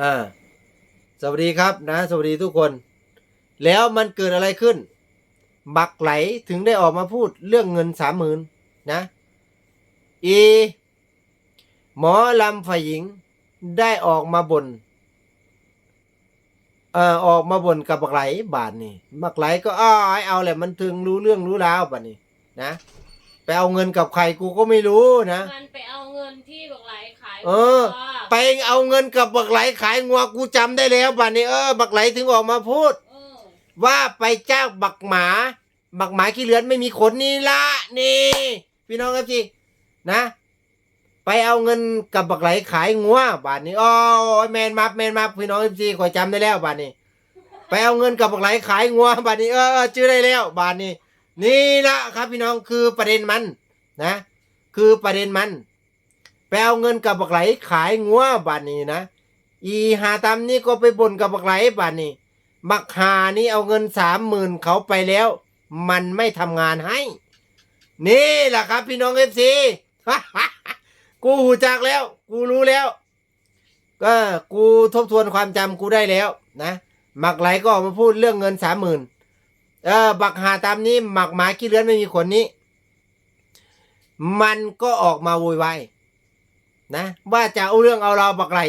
อ่าสวัสดีครับนะ สวัสดีทุกคน แล้วมันเกิดอะไรขึ้น บักไหลถึงได้ออกมาพูดเรื่องเงินสามหมื่นนะ อี หมอลำฝ่ายหญิงได้ออกมาบน่นเอ่อออกมาบ่นกับบักไหลบาทนี่บักไหลก็อ้อยเอาแหละมันถึงรู้เรื่องรู้ราวบาทนี่นะ ไปเอาเงินกับใครกูก็ไม่รู้นะ มันไปเอาเงินที่บอกไหล เออวัวไปเอาเงินกับบักไหลขายงัวกูจำได้แล้วบาทนี้เออบักไหลถึงออกมาพูด เออว่าไปจ้างบักหมา บักหมาขี้เลือนไม่มีขนนี่ละนี่ พี่น้องครับจีนะ ไปเอาเงินกับบักไหลขายงัวบาทนี้อ๋อแมนมาแมนมาพี่น้องครับจีขอยจำได้แล้วบาทนี้ ไปเอาเงินกับบักไหลขายงัวบาทนี้เออเออชื่อได้แล้วบาทนี้ นี่ละครับพี่น้องคือประเด็นมันนะ คือประเด็นมัน ไปเอาเงินกับบักไหลขายงัวบาทนี้นะ อีหาตามนี่ก็ไปบ่นกับบักไหลบาทนี้บักหานี่เอาเงินสามหมื่นเขาไปแล้ว มันไม่ทำงานให้ นี่แหละครับพี่น้องเอฟซีกูหูจักแล้ว กูรู้แล้ว ก็กูทบทวนความจำกูได้แล้วนะหมักไหลก็ออกมาพูดเรื่องเงินสามหมื่นเออ บักหาตามนี้หมักหมาขี้เลื้อนไม่มีขนนี้ มันก็ออกมาโวยวาย นะ ว่าจะเอาเรื่องเอาเราวบักไหล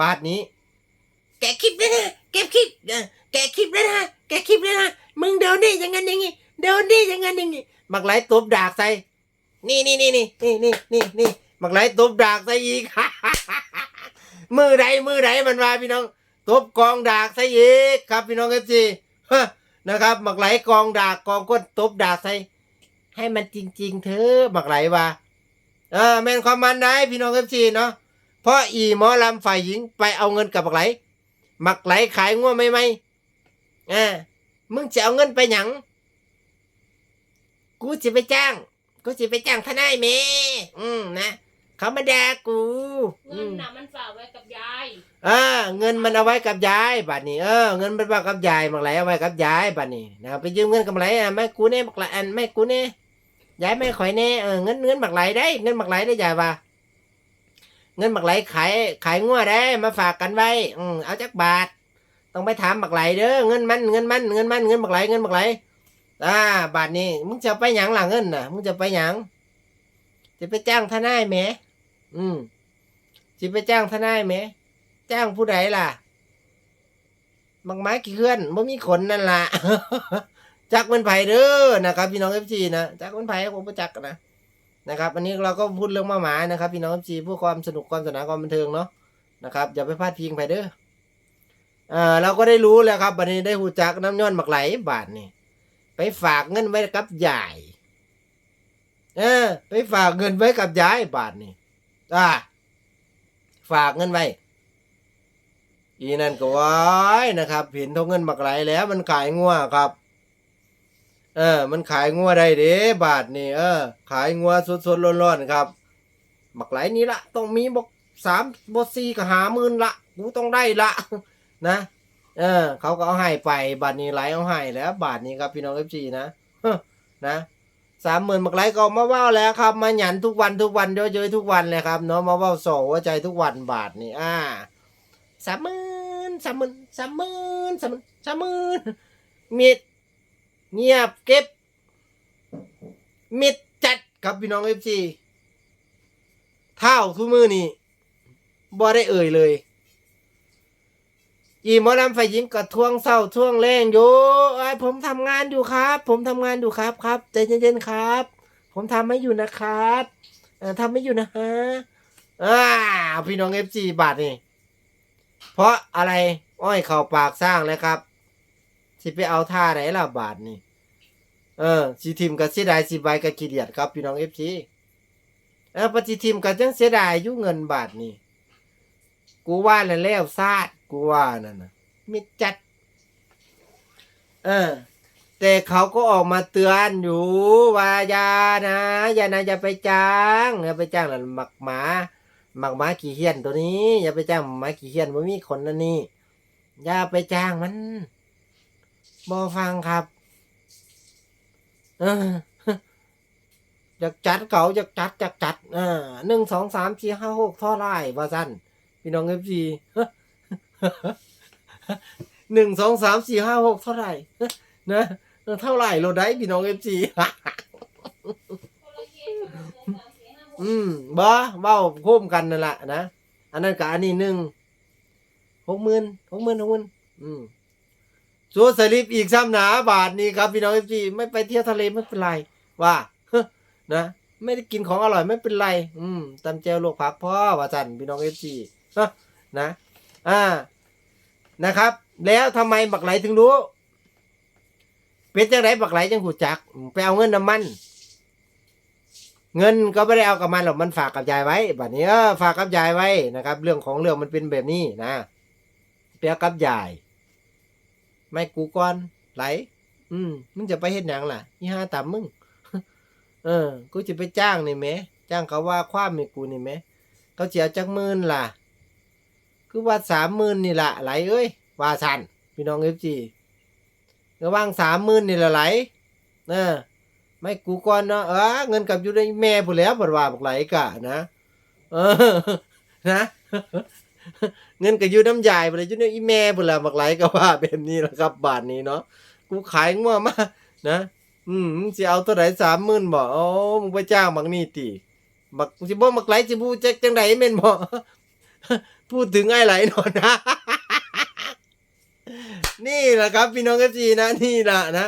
บาทนี้ แกะคลิปเลยนะแกคลิปเออแกะคลิปเลยนะแกะคลิปเลยนะมึงเดินดิอย่างงั้นอย่างงี้เดินดิอย่างงั้นอย่างงี้บักไหลตบดากใส่นี่นี่นี่นี่นี่นี่นี่นี่บักไหลตบดากใส่อีก มือใดมือใดมันว่าพี่น้องตบกองดากใส่อีกครับพี่น้องเอฟซีนะครับบักไหลกองดากกองก้นตบดากใส่ให้มันจริง ๆ เถอะบักไหลว่า เออแม่นความมันได้พี่น้องเอฟซีเนาะเพราะอีหมอลำฝ่ายหญิงไปเอาเงินกับบักไหลมักไหลขายงัวไม่ไหมอ่ามึงจะเอาเงินไปหยังกูจะไปจ้าง กูจะไปจ้างทนายเมอืมนะเขามาด่ากูเงินน่ะมันฝากไว้กับยายอ่าเงินมันเอาไว้กับยายบัดนี้เออเงินมันไว้กับยายมักไหลเอาไว้กับยายบัดนี้นะครับไปยืมเงินกับมักไหลอะแม่กูเนี่ยมักไหลอันแม่กูเนี่ย ยายไม่ข่อยเนี่ยเออเงินเงินหมักไหลได้ เงินหมักไหลได้ยายว่า เงินหมักไหลขายขายงัวได้ มาฝากกันไว้ อืมเอาจักบาท ต้องไปถามบักไหลเด้อเงินมันเงินมันเงินมันเงินบักไหลเงินบักไหลอ่า บาทนี้มึงจะไปหยังหล่ะเงินน่ะมึงจะไปหยังจะไปจ้างทนายแหมอืมจะไปจ้างทนายแหมจ้างผู้ใดล่ะบักไม้กี่เคลื่อนบ่มีขนนั่นล่ะ จักเป็นไผ่เด้อนะครับพี่น้องเอฟซีนะจักเป็นไผ่ผมประจักนะนะครับอันนี้เราก็พูดเรื่องมาหมานะครับ พี่น้องเอฟซีเพื่อความสนุกความสนานความบันเทิงเนาะนะครับอย่าไปพลาดพิงไผ่เด้ออ่าเราก็ได้รู้แล้วครับวันนี้ได้หูจักน้ำย้อนหมักไหลบาทนี่ไปฝากเงินไว้กับยายเออไปฝากเงินไว้กับยายบาทนี่อ่าฝากเงินไว้อีนั่นก็ว้ายนะครับเห็นทงเงินหมักไหลแล้วมันขายงัวครับ เออ มันขายงัวได้เด้บาทนี่เออ ขายงัวสดๆร้อนๆครับหมักไหลนี้ละต้องมีบอกสามบกสี่ก็หาหมื่นละกูต้องได้ละ นะ เออ เขาก็เอาให้ไปบาทนี้ไหลเอาให้แล้ว บาทนี้ครับพี่น้องเอฟซีนะนะสามหมื่นหมักไหลก็มาว่าแล้วครับ มาหยันทุกวันทุกวันเยอะๆทุกวันเลยครับเนาะมาว่าโศหัวใจทุกวันบาทนี่อ่าสามหมื่นสามหมื่นสามหมื่นสามหมื่นสามหมื่นมิด เงียบเก็บ มิดจัดครับพี่น้องเอฟซีเท่าทุกมือนี่บ่ได้เอ่ยเลย อีหมอลำฝ่ายหญิงก็ทวงเศร้าทวงแรงอยู่ไอ้ผมทำงานอยู่ครับ ผมทำงานอยู่ครับครับใจเย็นๆครับ ผมทำไม่อยู่นะครับทำไม่อยู่นะฮะอ่าพี่น้องเอฟซีบาทนี่เพราะอะไรอ้อยเข่าปากสร้างแล้วครับ สิไปเอาท่าไหนล่ะบาทนี่ เออสีทีมกับเสียดายสีใบกับกีเดียดครับพี่น้องเอฟซีเออปฏิทีมกับจังเสียดายอยุ่เงินบาทนี่กูว่าแล้วแล้วซาดกูว่านั่นนะมิจัด เออ แต่เขาก็ออกมาเตือนอยู่ว่าอย่านะอย่านะอย่าไปจ้างอย่าไปจ้างนั่นหมักหมาหมักหมาขี่เฮียนตัวนี้ อย่าไปจ้างหมาขี่เฮียนมันมีขนนั่นนี่อย่าไปจ้างมันบอฟังครับ อยากจัดเก่าอยากจัดอยากจัดอ่าหนึ่งสองสามสี่ห้าหกท่อไร่ว่าสั้นพี่น้องเอฟซีหนึ่งสองสามสี่ห้าหกเท่าไหร่นะเท่าไหร่เราได้พี่น้องเอฟซีอืมบ่เบ้าโค้มกันนั่นแหละนะ อันนั้นกับอันนี้หนึ่งหกหมื่นหกหมื่นหกหมื่นอืม สัวสลิปอีกซ้ำหนาบาทนี่ครับพี่น้องเอฟซีไม่ไปเที่ยวทะเลไม่เป็นไรว่านะ ไม่ได้กินของอร่อยไม่เป็นไร อืมตำแจวลวกผักพ่อว่าจันพี่น้องเอฟซีนะ อ่านะครับ แล้วทำไมบักไหลถึงรู้ เป็นจังไรบักไหลจังหูจัก ไปเอาเงินน้ำมัน เงินก็ไม่ได้เอากับมันหรอกมันฝากกับยายไว้บัดนี้เออฝากกับยายไว้นะครับ เรื่องของเรื่องมันเป็นแบบนี้นะเปียกับยาย ไม่กูก่อนไหล อืมมึงจะไปเฮ็ดหยังล่ะยี่ห้าตามมึง เออ กูจะไปจ้างนี่แหมจ้างเขาว่าความให้กูนี่แหมเขาเสียจักหมื่นล่ะ คือว่าสามหมื่นนี่ล่ะไหลเอ้ยว่าสันพี่น้องเอฟจีระว่างสามหมื่นนี่ละไหลเออไม่กูก่อนเนาะเออเงินกลับอยู่ในแม่ผู้นแหล้วบดว่าบอกไหลกะนะ เออ นะ เงินก็อยู่น้ำยายบ่ได้อยู่ในอีแม่พุ่นล่ะบักไหลก็ว่าแบบนี้แหละครับ บาทนี้เนาะกูขายงัวมานะอืมสิเอาเท่าไหร่30,000บ่อ๋อมึงไปจ้างบักนี่ติบักสิบ่บักไหลสิพูดจักจังไดแม่นบ่พูดถึงไอ้ไหลหนอนนะนี่แหละครับพี่น้อง FC นะนี่ละนะ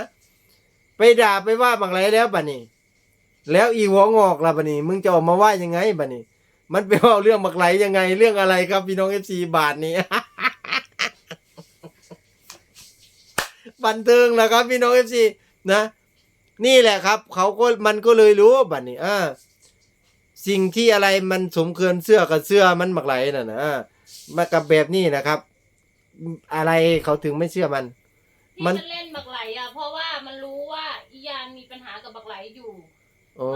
ไปด่าไปว่าบักไหลแล้วบัดนี้ แล้วอีหัวงอกละบัดนี้ มึงจะออกมาว่ายังไงบัดนี้ มันไปเอาเรื่องบักไหลยังไงเรื่องอะไรครับพี่น้องเอฟซีบาทนี้ บันเทิงนะครับ พี่น้องเอฟซีนะ นี่แหละครับเขาก็มันก็เลยรู้บัดนี้อ่าสิ่งที่อะไรมันสมเกินเสื้อกับเสื้อมันบักไหลน่ะนะมากับแบบนี้นะครับ อะไรเขาถึงไม่เชื่อมัน ที่มัมันนเล่นบักไหลอะเพราะว่ามันรู้ว่าอียานมีปัญหากับบักไหลอยู่ โอ้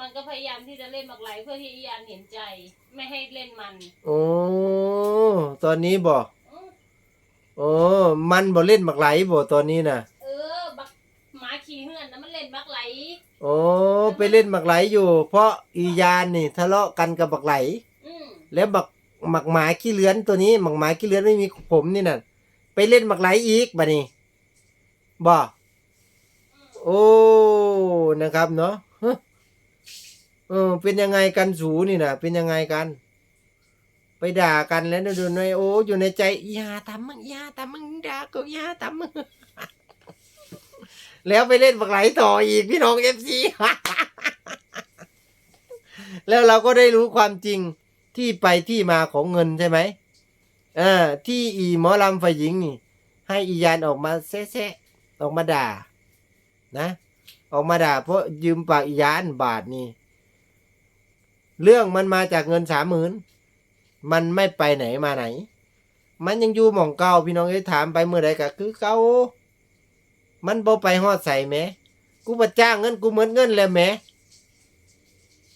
มันก็พยายามที่จะเล่นบักไหลเพื่อที่อียานเห็นใจ ไม่ให้เล่นมันโอ้ตอนนี้บอกอื้อโอ้มันบ่เล่นบักไหลบ่ตอนนี้น่ะ เออบักหมาขี่เหือนนะมันเล่นบักไหลโอ้ไปเล่นบักไหลอยู่ เพราะอียานนี่ทะเลาะกันกับบักไหล อืมแล้วบักหมักหมาขี้เลื้อนตัวนี้หมักหมาขี้เลื้อนไม่มีผมนี่น่ะ ไปเล่นบักไหลอีกบัดนี้บ่ โอ้ นะครับเนาะเออ เป็นยังไงกันสูนี่นะเป็นยังไงกัน ไปด่ากันแล้วดูในโอ้อยู่ในใจอีหาตามมึงอีหาตามมึงด่ากูอีหาตามมึงแล้วไปเล่นบักไหลต่ออีกพี่น้องเอฟซีแล้วเราก็ได้รู้ความจริงที่ไปที่มาของเงินใช่ไหมเออ ที่อีหมอลำฝ่ายหญิงนี่ ให้อียานออกมาแซะออกมาด่า นะออกมาด่าเพราะยืมปากยานบาทนี่เรื่องมันมาจากเงินสามหมื่นมันไม่ไปไหนมาไหน มันยังอยู่หม่องเก่าพี่น้องเอ้ถามไปเมื่อใดก็คือเก่ามันบ่ไปฮอดใส่แหมกูบ่จ้างเงินกูเหมือนเงินแล้วแหม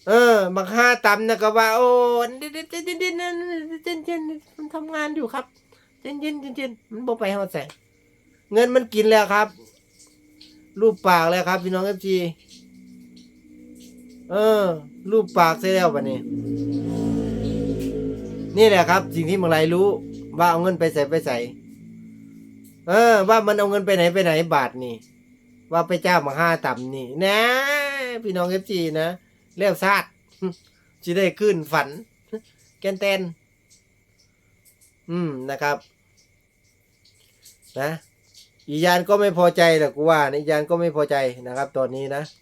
เออบักห้าตำนะก็ว่า โอ้เด่นเด่นเด่นเด่นเด่นเด่นเด่นมันทำงานอยู่ครับเด่นเด่นเด่นเด่นมันบ่ไปหอดใส่เงินมันกินแล้วครับ รูปปากแล้วครับพี่น้องเอฟจีเออ รูปปากเสียแล้วบัดนี้ นี่แหละครับ สิ่งที่เมื่อไรรู้ ว่าเอาเงินไปใส่ไปใส่เออ ว่ามันเอาเงินไปไหนไปไหนบาทนี่ ว่าไปเจ้ามาห้าต่ำนี่ นะ พี่น้องเอฟจีนะเลี้ยวซาดจะได้ขึ้นฝัน แกนเตนอืมนะครับ นะ อียานก็ไม่พอใจหรอกกูว่านะอียานก็ไม่พอใจนะครับ ตอนนี้นะ